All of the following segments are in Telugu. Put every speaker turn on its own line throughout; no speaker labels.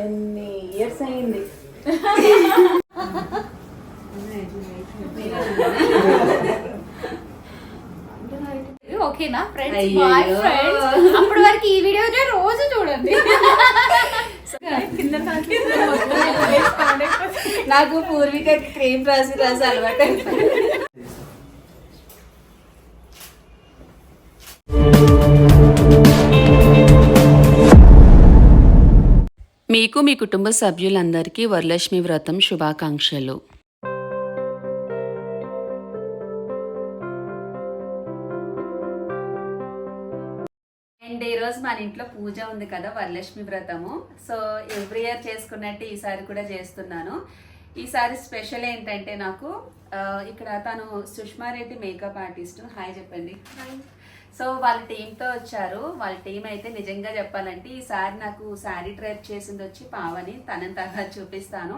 ఎన్ని ఇయర్స్ అయింది?
ఓకేనా ఫ్రెండ్స్. బాయ్ ఫ్రెండ్స్ అప్పటి వరకు ఈ వీడియో రోజు చూడండి.
నాకు పూర్విక క్రీమ్ రాసి రాసి అలవాటు
మీకు మీ కుటుంబ సభ్యులందరికీ వరలక్ష్మి వ్రతం శుభాకాంక్షలు.
అండ్ ఈ రోజు మన ఇంట్లో పూజ ఉంది కదా వరలక్ష్మి వ్రతము. సో ఎవ్రీ ఇయర్ చేసుకున్నట్టు ఈసారి కూడా చేస్తున్నాను. ఈసారి స్పెషల్ ఏంటంటే నాకు ఇక్కడ తను Sushma Reddy makeup artist hi చెప్పండి సో వాళ్ళ టీంతో వచ్చారు. వాళ్ళ టీం అయితే నిజంగా చెప్పాలంటే ఈసారి నాకు శారీ ట్రైప్ చేసింది వచ్చి పావని. తనని తనంతగా చూపిస్తాను.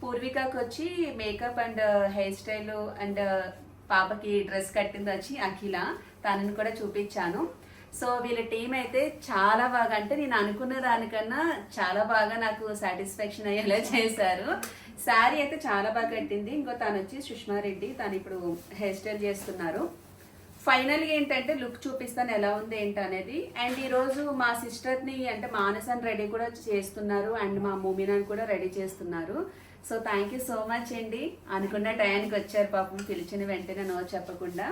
పూర్వికకు వచ్చి makeup and hair style and పాపకి డ్రెస్ కట్టింది వచ్చి అఖిల. తనని కూడా చూపించాను. సో వీళ్ళ టీం అయితే చాలా బాగా అంటే నేను అనుకున్న దానికన్నా చాలా బాగా నాకు సాటిస్ఫాక్షన్ అయ్యేలా చేశారు. శారీ అయితే చాలా బాగా కట్టింది. ఇంకో తను వచ్చి సుష్మా రెడ్డి తను ఇప్పుడు హెయిర్ స్టైల్ చేస్తున్నారు. ఫైనల్గా ఏంటంటే లుక్ చూపిస్తాను ఎలా ఉంది ఏంటి అనేది. అండ్ ఈరోజు మా సిస్టర్ని అంటే మానసన్ రెడీ కూడా చేస్తున్నారు అండ్ మా మూమినాని కూడా రెడీ చేస్తున్నారు. So thank you so much అండి. అనుకున్న టయానికి వచ్చారు పాపం పిలిచిన వెంటనే నో చెప్పకుండా.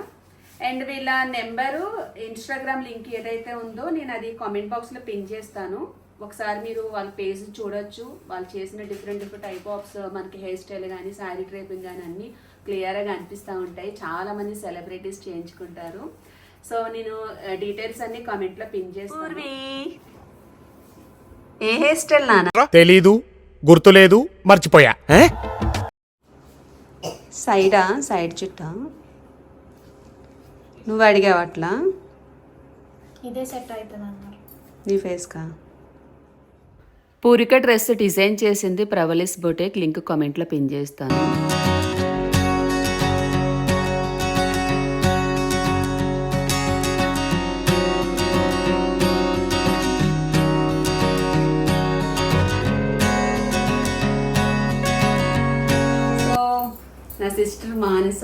అండ్ వీళ్ళ నెంబరు ఇన్స్టాగ్రామ్ లింక్ ఏదైతే ఉందో నేను అది కామెంట్ బాక్స్లో పిన్ చేస్తాను. ఒకసారి మీరు వాళ్ళ పేజ్ చూడొచ్చు. వాళ్ళు చేసిన డిఫరెంట్ డిఫరెంట్ టైప్ ఆఫ్స్ మనకి హెయిర్ స్టైల్ కానీ శారీ డ్రైపింగ్ కానీ అన్నీ క్లియర్గా అనిపిస్తూ ఉంటాయి. చాలా మంది సెలబ్రిటీస్ చేయించుకుంటారు. సో నేను డీటెయిల్స్ అన్ని కామెంట్లో పిన్ చేస్తాను.
ఏ హెయిర్ స్టైల్ నాన్న?
తెలీదు గుర్తులేదు మర్చిపోయా.
సైడా? సైడ్ చుట్టా? నువ్వు అడిగావు అట్లా?
ఇదే సెట్ అవుతుంది అన్నారు
నీ ఫేస్కా?
పూరిక డ్రెస్ డిజైన్ చేసింది ప్రవలిస్ బొటేక్. లింక్ కామెంట్లో పిన్ చేస్తాను.
నా సిస్టర్ మానస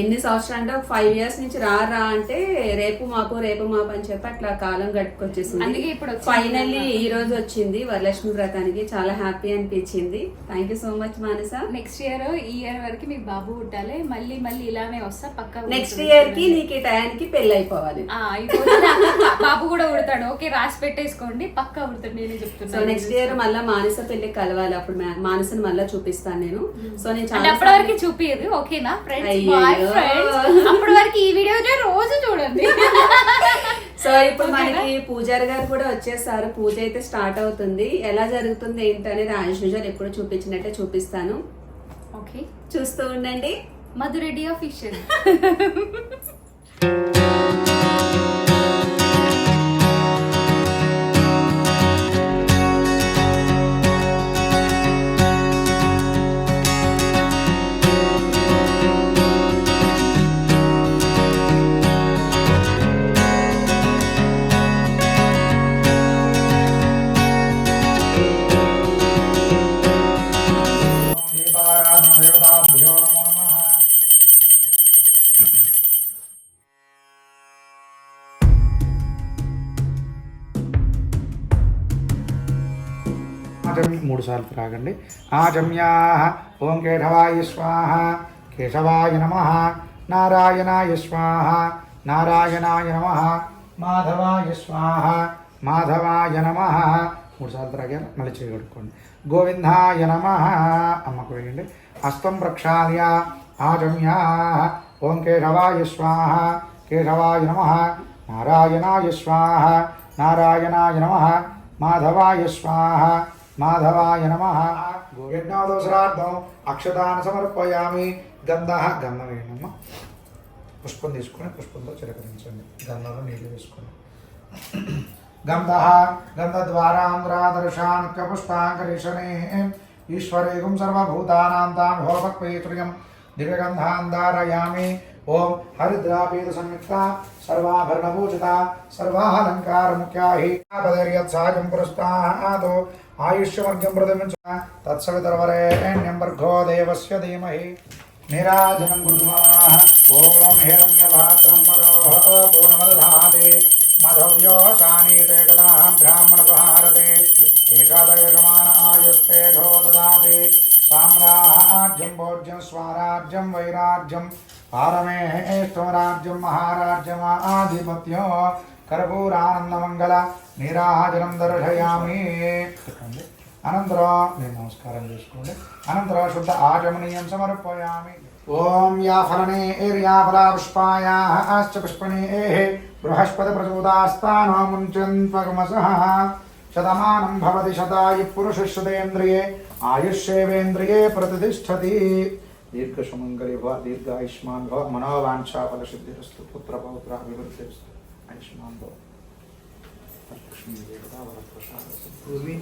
ఎన్ని సంవత్సరాలు అంటే ఒక ఫైవ్ ఇయర్స్ నుంచి రా రా అంటే రేపు మాపు రేపు మాపు అని చెప్పి అట్లా కాలం గడుపుకొచ్చేసింది.
అందుకే ఇప్పుడు
ఫైనల్లీ ఈ రోజు వచ్చింది వరలక్ష్మి వ్రతానికి. చాలా హ్యాపీ అనిపించింది. Thank you so much Manasa.
Next year ఈ ఇయర్ వరకు మీకు బాబు పుట్టాలి. మళ్ళీ మళ్ళీ ఇలానే వస్తా పక్క
నెక్స్ట్ ఇయర్కి నీకు ఈ టయానికి పెళ్ళి అయిపోవాలి.
బాబు కూడా ఉడతాడు ఓకే రాసి పెట్టేసుకోండి. పక్క ఉడతాడు నేనే
సో
చెప్తున్నాను
నెక్స్ట్ ఇయర్ మళ్ళీ మానస పెళ్ళి కలవాలి. అప్పుడు మానసని మళ్ళీ చూపిస్తాను నేను. సో నేను
అంటే
చాలా
అప్పటి వరకు చూపియదు ఓకేనా? ఫ్రెండ్స్ ఫ్రెండ్స్ అప్పటి వరకు ఈ వీడియో రోజు చూడండి.
సో ఇప్పుడు మనకి పూజారి గారు కూడా వచ్చేసారు. పూజ అయితే స్టార్ట్ అవుతుంది. ఎలా జరుగుతుంది ఏంటి అనేది యాజ్ యూజువల్ ఎప్పుడు చూపించినట్టే చూపిస్తాను.
ఓకే.
చూస్తూ ఉండండి.
మధురెడ్డి అఫీషియల్
సార్లు త్రాగండి ఆచమ్యా ఓం కేశవాయ స్వాహ. కేశవాయ నమ. నారాయణాయ స్వాహ. నారాయణాయ నమ. మాధవాయ స్వాహ. మాధవాయ నమ. మూడు సార్లు త్రాగారు మళ్ళీ చేయగొట్టుకోండి గోవిందాయ నమ. అమ్మకు వేయండి. హస్తం ప్రక్షాళ్య. ఆచమ్యా ఓం కేశవాయ స్వాహ. కేశవాయ నమ. నారాయణాయ స్వాహ. నారాయణాయ నమ. మాధవాయ స్వాహ. మాధవాయ నమ. యజ్ఞోదోసరార్థం అక్షతాన్ని సమర్పయామి. గంధ గంధం వేయనమ్మ పుష్పం తీసుకొని పుష్పంతో చిలకరించండి. గంధంలో నీళ్ళు వేసుకోండి గంధ గంధద్వారాంధ్రాదర్శానిత్యపుష్పాంకరిషణే ఈశ్వరేగం సర్వభూతానాం తాం హోపక్వేతుర్యం దివ్యగంధాన్ ధారయామి ఓం హరిద్రాపీత సంయుక్త सर्वाभरणभूषिता सर्वालङ्कारमुख्या हि पदैर्यत्सायं पुरस्तादो आयुष्यवर्गं प्रथमं च तत्सवितर्वरेण्यं भर्गो देवस्य धीमहि निराजनं कृत्वाः ॐ हिरण्यपात्रं मदोः पूर्णमदधाते मधव्यो शानीते कदा ब्राह्मणपहारते एकादयजमान आयुस्तेजो ददाति साम्राज्यं भोज्यं स्वाराज्यं वैराज्यं పారమేష్టరాజ్యం మహారాజ్యం ఆధిపత్యం కర్పూరానందమంగళ నీరాజనం దర్శయామి అనంతరం నేను నమస్కారం చేసుకోండి. అనంతరం శుద్ధ ఆచమనీయం సమర్పయామి ఓం యా ఫలనే ఏర్యా ఫలా పుష్పాయా ఆశ్చ పుష్పణే బృహస్పతి ప్రచోదాస్థానో ముంచన్వగమస శతమానం భవతి శతాయు పురుష శతేంద్రియే ఆయుష్యేవేంద్రియే ప్రతిష్టతి దీర్ఘసుమంగళి భవ దీర్ఘాయుష్మాన్ భవ మనోవాంఛాఫలసిద్ధిరస్తు పుత్ర పౌత్ర అభివృద్ధిరస్తు ఆయుష్మాన్ భవ లక్ష్మీ దేవతా వరప్రసాద పూర్వి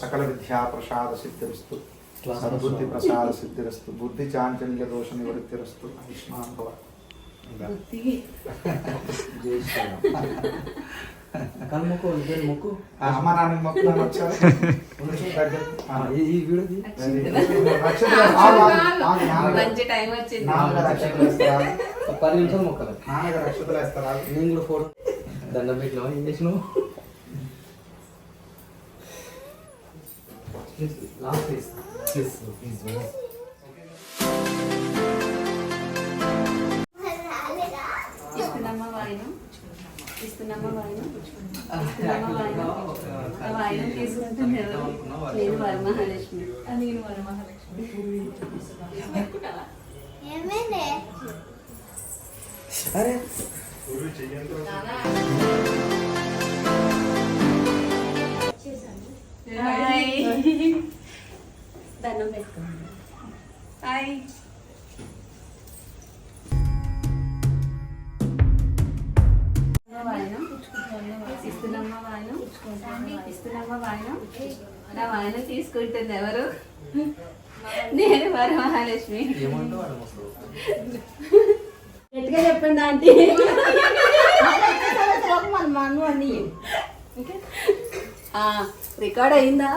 సకల విద్యా ప్రసాద సిద్ధిరస్తు సద్బుద్ధి ప్రసాద సిద్ధిరస్తు బుద్ధి చాంచల్య దోష నివృత్తిరస్తు. ఆయుష్మాన్ భవ
మొక్కు ఇద్దరు మొక్కు
ఆ, అమ్మ నాన్న ఆ,
ఈ ఈ వీడియోది.
మంచి టైం వచ్చింది
పది నిమిషాలు మొక్కాలి
నాన్నగారు నక్షత్రాలు వేస్తారా
నేను కూడా ఫోటో దండం పెట్టినావా ఏం చేసినావు లాస్ట్ ప్లీజ్ ప్లీజ్ ప్లీజ్
ఇస్తున్నమ్మ వాయినం. ఇస్తున్నమ్మ వాయినం. ఆ వాయినం తీసుకుంటుంది ఎవరు? నేను వరమహాలక్ష్మి.
నేను వరమహాలక్ష్మి.
ఏమైంది?
అరే.
హాయ్. దండం పెట్టుకోండి. హాయ్. వాయనం ఇస్తున్నమ్మ వాయనం ఇస్తున్నమ్మ వాయనం నా వాయనం తీసుకుంటుంది ఎవరు? నేను వరమహాలక్ష్మి.
గట్టిగా చెప్పండి ఆంటీ.
రికార్డ్ అయిందా.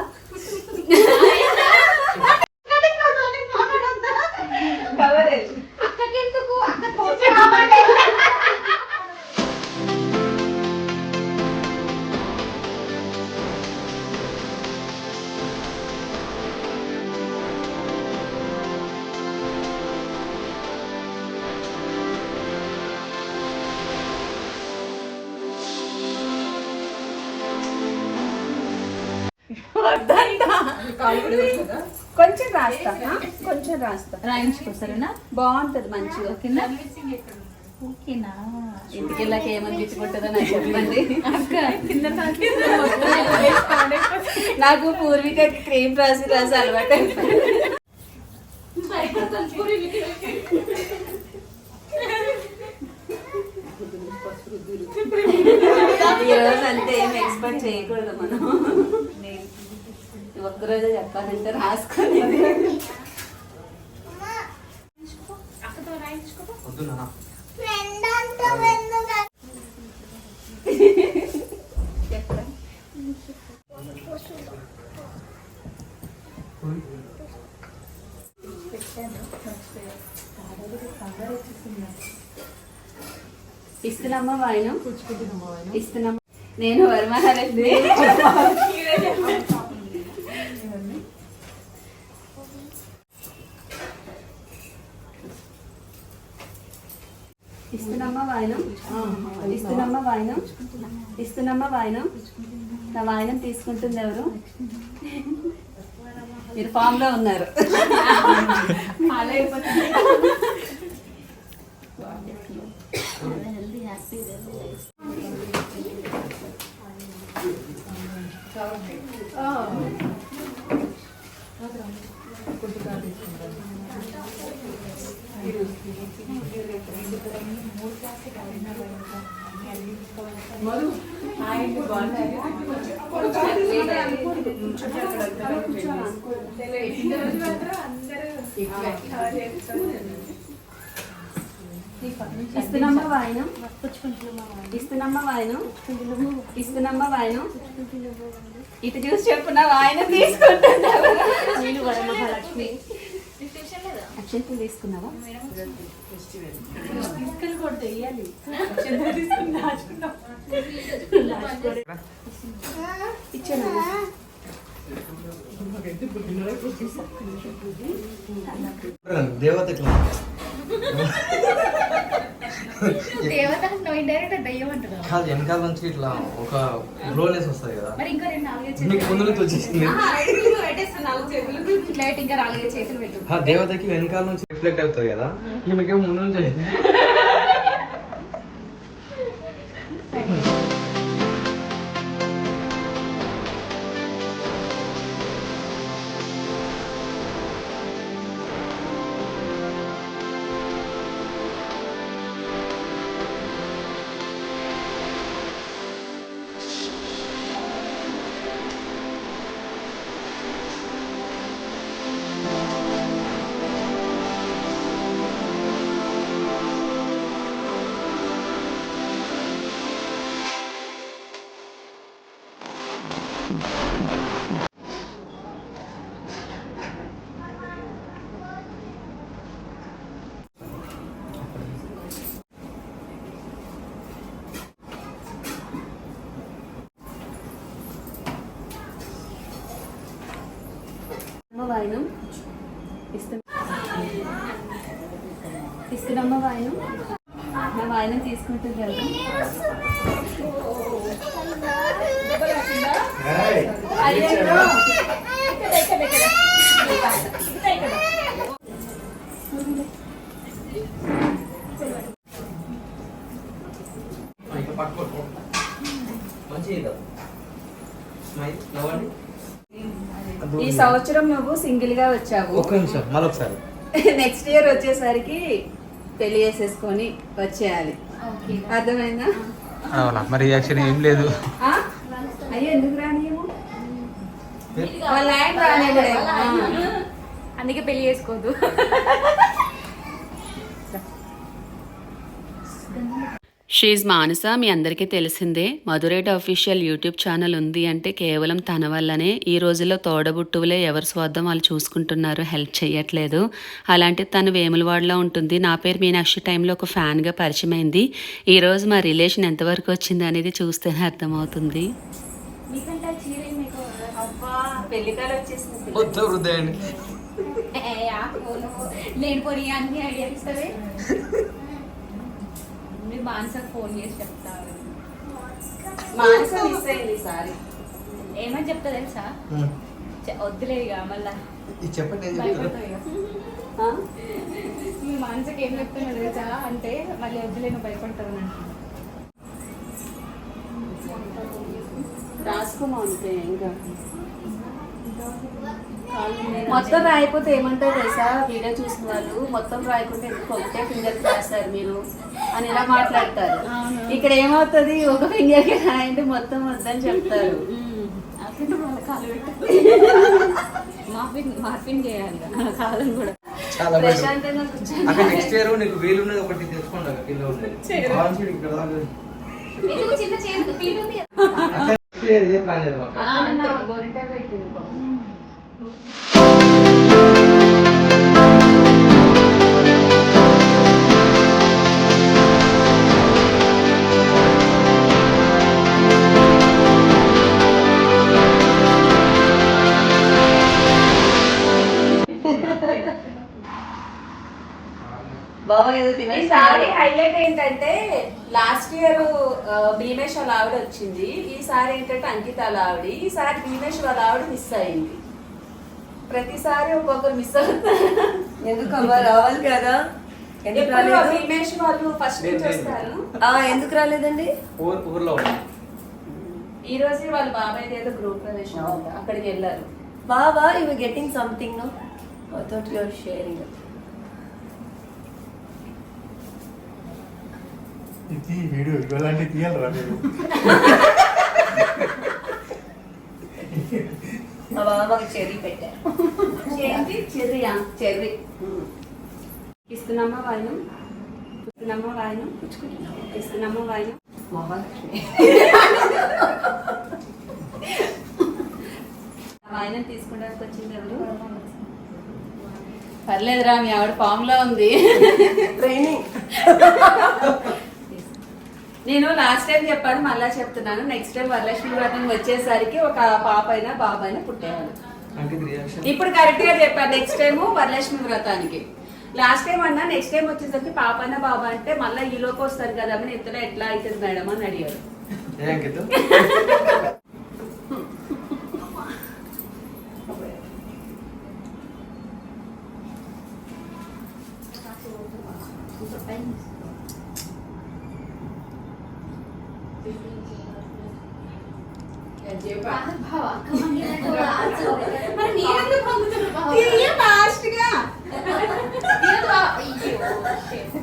కొంచెం రాస్తా.
రాయించుకో సరేనా?
బాగుంటది మంచిగా ఓకేనా?
ఓకేనా?
ఇంటికి వెళ్ళాక ఏమనిపించుకుంటుందో నాకు చెప్పండి.
అక్క కింద
నాకు పూర్విక క్రీమ్ రాసి రాసి అలవాటు అయిపోయింది.
ఈ రోజు అంతే ఏం ఎక్స్పెక్ట్ చేయకూడదు మనం. ఒక్కరోజే చెప్పాలంటే రాసుకొని.
వద్దు నాన్న.
ఫ్రెండ్ అంటావు ఎందుకు
ఇస్తున్నామా వాయినం? ఇస్తున్నామా? నేను వరమహాలక్ష్మి. ఇస్తున్నమ్మ వాయనం? ఇస్తున్నమ్మ వాయనం? ఇస్తున్నమ్మ వాయనం? నా వాయనం తీసుకుంటుంది ఎవరు? మీరు ఫామ్లో ఉన్నారు.
తీసుకుంటాను
ఇస్తున్నమ్మ వాయనం. ఇస్తున్నమ్మ వాయనం. ఇస్తున్నమ్మ వాయనం. ఇటు చూసి చెప్పున్నా వాయనం తీసుకుంటున్నా నేను వరమహాలక్ష్మి. అక్షంతలు తీసుకున్నావా ఇచ్చాను
దేవత కాదు వెనకాల నుంచి ఇట్లా ఒక గ్లోనెస్ వస్తుంది కదా.
మరి ఇంకా రెండు నాలుగైదు
మీకు
చేతులు
ముందు నుంచి వచ్చేసింది.
ఇట్లా పెట్టి ఇంకా నాలుగైదు చేతులు పెట్టు.
ఆ దేవతకి వెనకాల నుంచి రిఫ్లెక్ట్ అవుతుంది కదా? ఈమెకేమో ముందు నుంచి.
ఈ సంవత్సరం నువ్వు సింగిల్గా వచ్చావు.
ఒక్క నిమిషం మరొకసారి.
నెక్స్ట్ ఇయర్ వచ్చేసరికి పెళ్ళి చేసేసుకొని వచ్చేయాలి. అర్థమైందా?
అవునా? మరి రియాక్షన్ ఏం లేదు.
ఆ? అయ్యో ఎందుకు రానియము వాళ్ళ ఆయన.
అందుకే పెళ్ళి చేసుకోవద్దు
షీజ్ మానస మీ అందరికీ తెలిసిందే. మధురేట్ అఫీషియల్ యూట్యూబ్ ఛానల్ ఉంది అంటే కేవలం తన వల్లనే ఈ రోజుల్లో తోడబుట్టువులే ఎవరి స్వార్థం వాళ్ళు చూసుకుంటున్నారు హెల్ప్ చేయట్లేదు. అలాంటి తను వేములవాడలో ఉంటుంది. నా పేరు మీనాక్షి టైంలో ఒక ఫ్యాన్గా పరిచయం అయింది ఈ రోజు మా రిలేషన్ ఎంతవరకు వచ్చింది అనేది చూస్తేనే అర్థమవుతుంది.
అన్ని ఐడియా మానసకు ఫోన్ చేసి చెప్తారు.
మానస మిస్ అయింది ఈసారి
ఏమని చెప్తా తెలుసా? వద్దులే ఇక మళ్ళా.
చెప్పండి?
మీ మనసుకి ఏం చెప్తున్నా తెలుసా? అంటే మళ్ళీ వద్దులే నువ్వు భయపడతావు.
రాసుకోమా అంతే ఇంకా. మొత్తం రాయిపోతే ఏమంటారు తెలుసా? వీడియో చూసిన వాళ్ళు మొత్తం రాయకుంటే ఒకటే ఫింగర్ రాస్తారు మీరు? అని ఇలా మాట్లాడతారు. ఇక్కడ ఏమవుతుంది? ఒక ఫింగర్కి రాయండి మొత్తం వద్దని చెప్తారు.
మార్పింగ్ మార్పింగ్ చేయాలి. కాలం కూడా
చాలా అక్కడ నెక్స్ట్ ఇయర్ నీకు వీలు ఉన్నది ఒకటి
చిన్న ఉంది
ఈసారి హైలైట్ ఏంటంటే లాస్ట్ ఇయర్ భీమేష్ వాళ్ళ ఆవిడ వచ్చింది. ఈసారి ఏంటంటే అంకిత ఆవిడ. ఈసారి భీమేష్ వాళ్ళ ఆవిడ మిస్ అయింది. ప్రతిసారి ఒక్కొక్కరు మిస్ అవుతారు
ఎందుకమ్మా రావాలి కదా? ఎందుకు రాలేదు?
వాళ్ళు ఫస్ట్ నుంచి వస్తారు.
ఆ, ఎందుకు రాలేదండి?
ఊర్ ఊర్లో.
ఈ రోజు వాళ్ళ బాబాయ్ ఏదో గృహ ప్రవేశం ఉంది. అక్కడికి వెళ్ళారు.
బాబా you getting something no I thought you are sharing
ఇది వీడియో ఇలాంటి తీయాలరా మీరు
మా బాబాకి పెట్టారు.
చెర్రీయా? చెర్రీ. ఇస్తున్నామా వాయినం? ఇస్తున్నామా వాయినం? ఇస్తున్నామా వాయినం? మహాలక్ష్మి. వాయినం తీసుకోవడానికి వచ్చింది ఎవరు? పర్లేదురా మీ ఆవిడ ఫామ్లో ఉంది నేను లాస్ట్ టైం చెప్పాను మళ్ళా చెప్తున్నాను. నెక్స్ట్ టైం వరలక్ష్మి వ్రతం వచ్చేసరికి ఒక పాప అయినా బాబు అయినా పుట్టేవాళ్ళు. ఇప్పుడు కరెక్ట్గా చెప్పాను నెక్స్ట్ టైం వరలక్ష్మి వ్రతానికి. లాస్ట్ టైం అన్నా నెక్స్ట్ టైం వచ్చేసరికి పాప అయినా బాబా అంటే మళ్ళీ ఈ లోపు వస్తారు కదా అని ఇంతలో ఎట్లా అవుతుంది మేడం అని అడిగారు
ఏ అంకిత్
మరి మీరెందుకు పంపుతున్నారు బావ?
లాస్ట్గా
తీయదు బావ. అయ్యో, shit.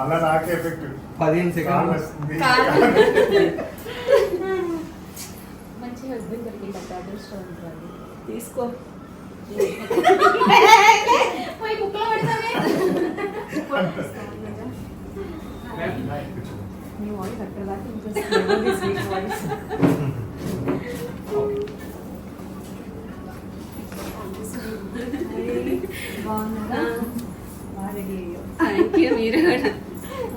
అలా నాకే ఎఫెక్ట్
పదిహేను సెకండ్లు
మంచి హస్బెండ్ దొరికింది అక్క అదృష్టం ఉంటుంది
తీసుకో
పోయి బుక్లో పెడతానే మీ వాయిస్ అక్కడ దాకా ఇంట్రెస్ట్ వాయిస్ బాగున్నారా బాగా రెడీ అయ్యో
థ్యాంక్ యూ మీరు కూడా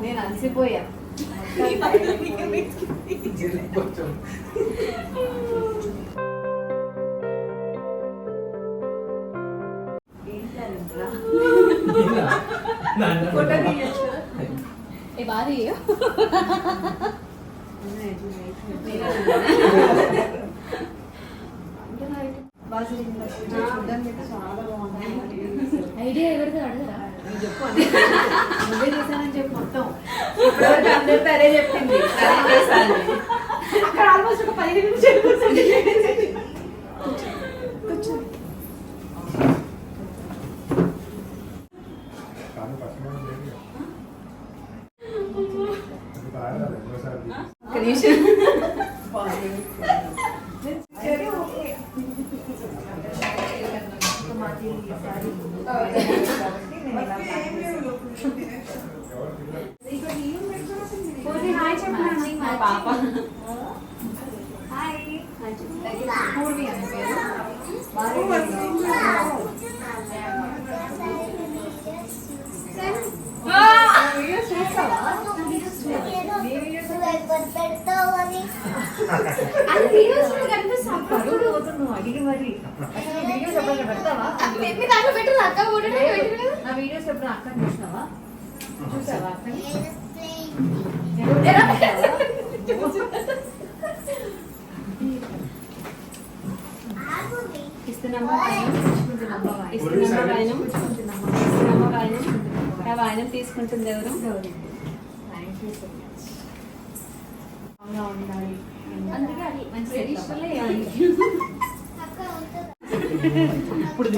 నేను అలసిపోయా
కొంచెం
ఫోటో తీయచ్చు
ఏ బాధ ఐడియా ఎవరిదో అడగరా నువ్వే చేశానని చెప్పు మొత్తం
ఇప్పటివరకు అందరితో అదే చెప్పింది అదే చేశాను
అక్కడ ఆల్మోస్ట్ ఒక పదిహేను నిమిషాలు కూర్చొని
ఒక నిమిషం పూర్వి హాయ్ చెప్పండి మా పాప హాయ్
పూర్వి అని పేరు వీడియోస్ చేస్తావా
పెడతావని
అది వీడియోస్లో కనిపిస్తా పరువు పోతుంది నువ్వు అడిగి మరి అసలు వీడియోస్ ఎప్పుడైనా పెడతావా మీ దాంట్లో పెట్టు అక్క కూడా నా వీడియోస్ ఎప్పుడు అక్క చూసినావా చూసావా
వాయనం తీసుకుంటుంది ఎవరు
అందుకే అది మంచి
ట్రెడిషనల్
అక్క ఉంటుంది
ఇప్పుడు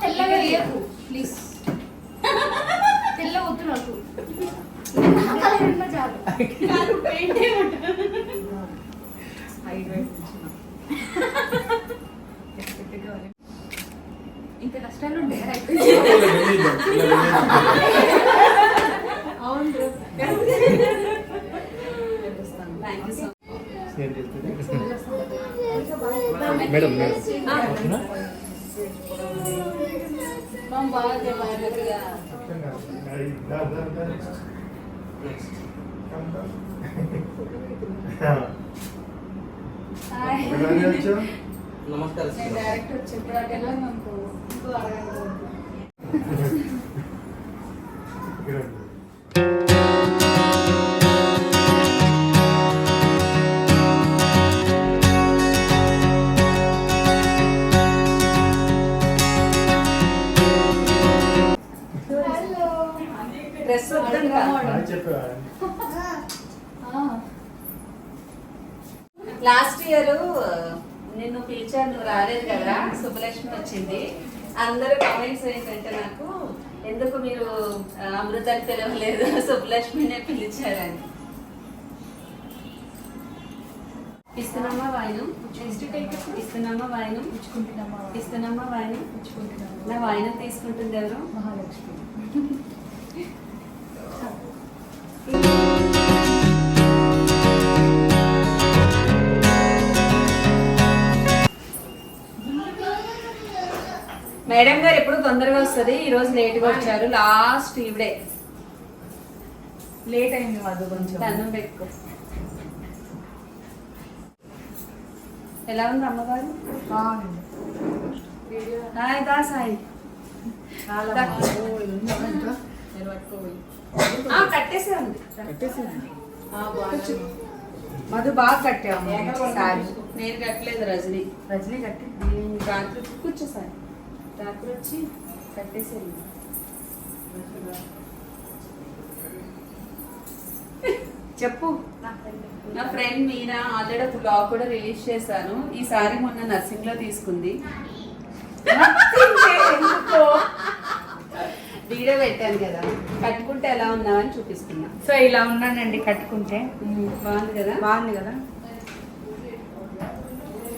తెల్లగా ప్లీజ్ తెల్ల వద్దు నాకు ఇంత కష్టాలు అవును.
మేడం మేడం నమస్కారం
నేను డైరెక్ట్ వచ్చి ఎప్పుడాకైనా నాకు ఇంకో అడగండి లాస్ట్ ఇయర్ నిన్ను పిలిచాను నువ్వు రాలేదు కదా సుబ్బలక్ష్మి వచ్చింది. అందరూ కామెంట్స్ ఏంటంటే నాకు ఎందుకు మీరు అమృతాన్ని పిలవలేదు సుబ్బలక్ష్మినే పిలిచారని. ఇస్తున్నామా వాయినం? ఇస్తున్నామా వాయినం? ఇస్తున్నామా వాయినం? నా వాయినం తీసుకుంటుంది ఎవరు?
మహాలక్ష్మి.
మేడం గారు ఎప్పుడు తొందరగా వస్తుంది ఈ రోజు లేట్గా వచ్చారు లాస్ట్ ఈవిడే.
లేట్ అయింది మధు కొంచెం.
దండం పెట్టుకో. ఎలా ఉంది అమ్మగారు? హాయ్ దా. సాయి
మధు బాగా కట్టాము సారీ.
నేను కట్టలేదు రజని.
రజనీ కట్టి.
రాత్రి కూర్చో సాయి. రాత్రి వచ్చి కట్టేసేది చెప్పు. నా ఫ్రెండ్ మీనా ఆల్రెడీ ఒక బ్లాగ్ కూడా రిలీజ్ చేశాను. ఈ సారీ మొన్న నర్సింగ్లో తీసుకుంది. వీడియో పెట్టాను కదా. కట్టుకుంటే ఎలా ఉన్నావని చూపిస్తున్నా.
సో ఇలా ఉన్నానండి కట్టుకుంటే.
బాగుంది కదా?
బాగుంది కదా?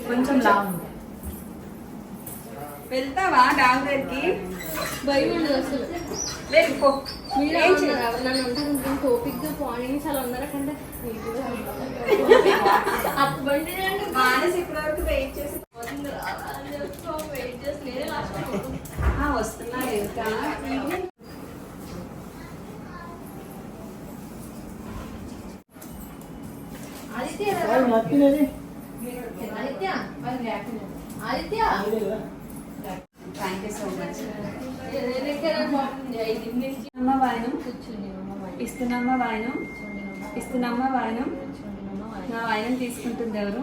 కొంచెం లా ఉంది
వెళ్తావా డాగ్ దగ్గరికి
భయం ఉండదు అసలు.
లేదు పో.
మీరు నన్ను టోపిక్గా పాయింట్స్ అలా ఉన్నారా కంటే అటువంటి
మానస్ ఇప్పటి వరకు వెయిట్ చేసి
వెయిట్ చేసి నేనే లాస్ట్
ఆ, వస్తున్నా ఇంకా Aditya
Aditya Aditya? You so much
అమ్మ వాయనం
కూర్చుని
వాయనం వాయనం నా వాయనం తీసుకుంటుంది ఎవరు?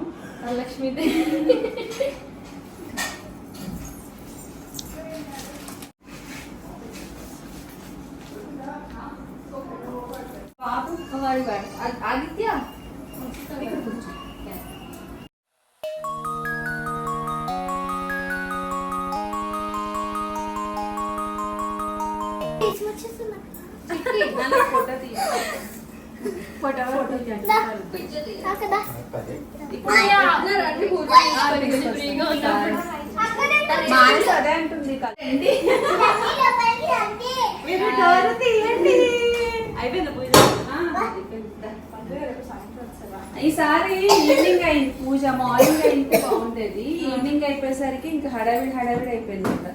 లక్ష్మీదేవి
ఈసారి ఈవినింగ్ అయింది పూజ మార్నింగ్ అయింది బాగుండేది. ఈవినింగ్ అయిపోయేసరికి ఇంకా హడావిడి హడావిడి అయిపోయింది ఇంకా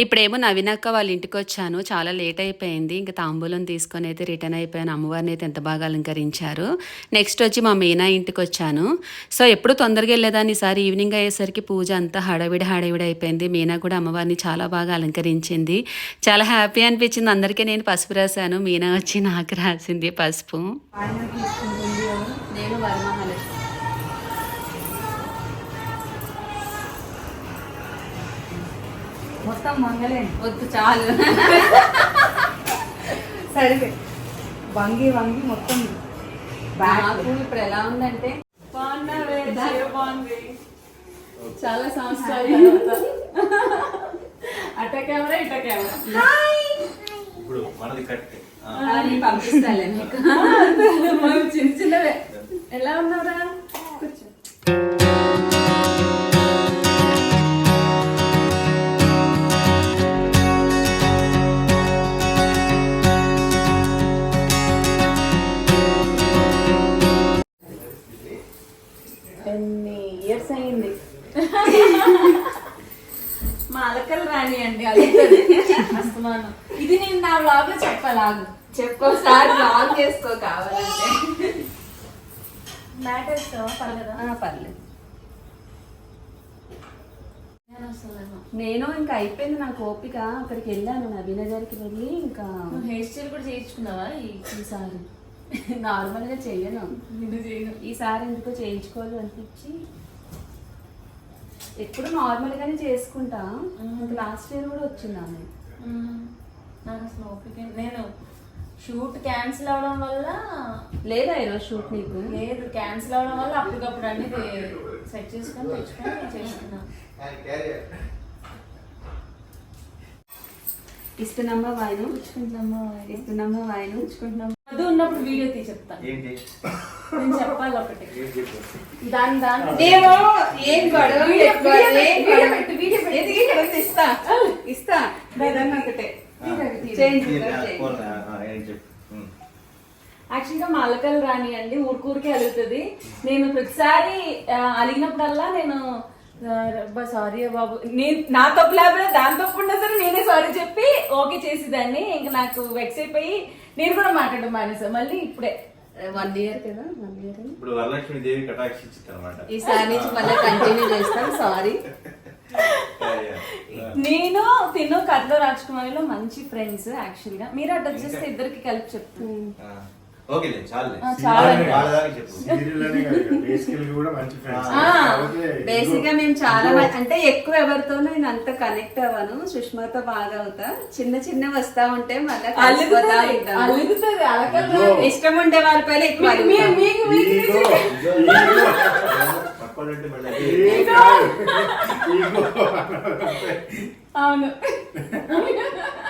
ఇప్పుడేమో నవీనక్క వాళ్ళ ఇంటికి వచ్చాను. చాలా లేట్ అయిపోయింది. ఇంకా తాంబూలం తీసుకొని అయితే రిటర్న్ అయిపోయాను. అమ్మవారిని అయితే ఎంత బాగా అలంకరించారు. నెక్స్ట్ వచ్చి మా మీనా ఇంటికి వచ్చాను. సో ఎప్పుడు తొందరగా వెళ్ళేదాన్ని. ఈసారి ఈవినింగ్ అయ్యేసరికి పూజ అంతా హడావిడి హడావిడి అయిపోయింది. మీనా కూడా అమ్మవారిని చాలా బాగా అలంకరించింది. చాలా హ్యాపీ అనిపించింది. అందరికీ నేను పసుపు రాశాను. మీనా వచ్చి నాకు రాసింది పసుపు.
నేను
మొత్తం మంగళే
వద్దు చాలు.
సరే వంగి వంగి మొత్తం
నాకు ఇప్పుడు ఎలా ఉందంటే చాలా సంవత్సరాలు. అట కెమెరా ఇట కెమెరా.
ఇప్పుడు మనది
పంపిస్తాలే మీకు. చిన్న చిన్నవే. ఎలా ఉన్నారా కూర్చో.
అస్తమానం ఇది నేను నా వ్లాగ్లో చెప్పాలాగు.
చెప్పు ఒకసారి లాంగ్ చేసుకో కావాలంటే.
పర్లేదా?
ఆ, పర్లేదు.
నేను
ఇంకా అయిపోయింది నాకు ఓపిక. అక్కడికి వెళ్ళాను నవీనగర్కి వెళ్ళి ఇంకా
హెయిర్ స్టైల్ కూడా చేయించుకున్నావా ఈ
ఈసారి నార్మల్గా చెయ్యను. ఈసారి ఎందుకో చేయించుకోవాలి అనిపించి ఎప్పుడు నార్మల్గానే చేసుకుంటా. లాస్ట్ ఇయర్ కూడా వచ్చింది ఆమె.
మ్మ్. నాకు అసలు ఓపిక నేను షూట్ క్యాన్సిల్ అవడం వల్ల
లేదా ఈరోజు షూట్ నీకు?
లేదు క్యాన్సిల్ అవడం వల్ల అప్పటికప్పుడు అన్ని సెట్ చేసుకొని తెచ్చుకొని నేను చేసుకున్నా
ఇస్తున్నామా వాయిను? ఇస్తున్నామా వాయిను?
ఉంచుకుంటున్నాం వద్దు ఉన్నప్పుడు వీడియో తీ చెప్తాను
ఏంటి?
నేను చెప్పాలి ఒకటి. దాని దాని
ఏం గొడవ ఇస్తా. ఇస్తా. ఒకటే.
యాక్చువల్గా మా అలకలు రాని అండి ఊరికూరికే అలుగుతుంది. నేను ప్రతిసారి అలిగినప్పుడల్లా నేను సారీ బాబు. నేను నా తప్పు లేకపోతే దాని తప్పు ఉన్నా సరే నేనే సారీ చెప్పి ఓకే చేసేదాన్ని. ఇంకా నాకు వెక్స్ అయిపోయి నేను కూడా మాట్లాడడం మానేసా. మళ్ళీ ఇప్పుడే.
వన్ ఇయర్ కదా వన్ ఇయర్
ఇప్పుడు వరలక్ష్మి దేవి కటాక్షించింది అనమాట
ఈసారి నుంచి మళ్ళీ కంటిన్యూ చేస్తాం సారీ
నేను తిను కథలో రాజకుమారిలో మంచి ఫ్రెండ్స్ యాక్చువల్గా. మీరు అటు వచ్చేస్తే ఇద్దరికి కలిపి చెప్తాను.
ఓకే చాలు
బేసిక్గా మేము చాలా మంది అంటే ఎక్కువ ఎవరితోనూ నేను అంత కనెక్ట్ అవ్వను. సుష్మాతో బాగా అవుతా. చిన్న చిన్న వస్తా ఉంటే మళ్ళీ ఇష్టం ఉండే వాళ్ళ పైన ఎక్కువ
అవును.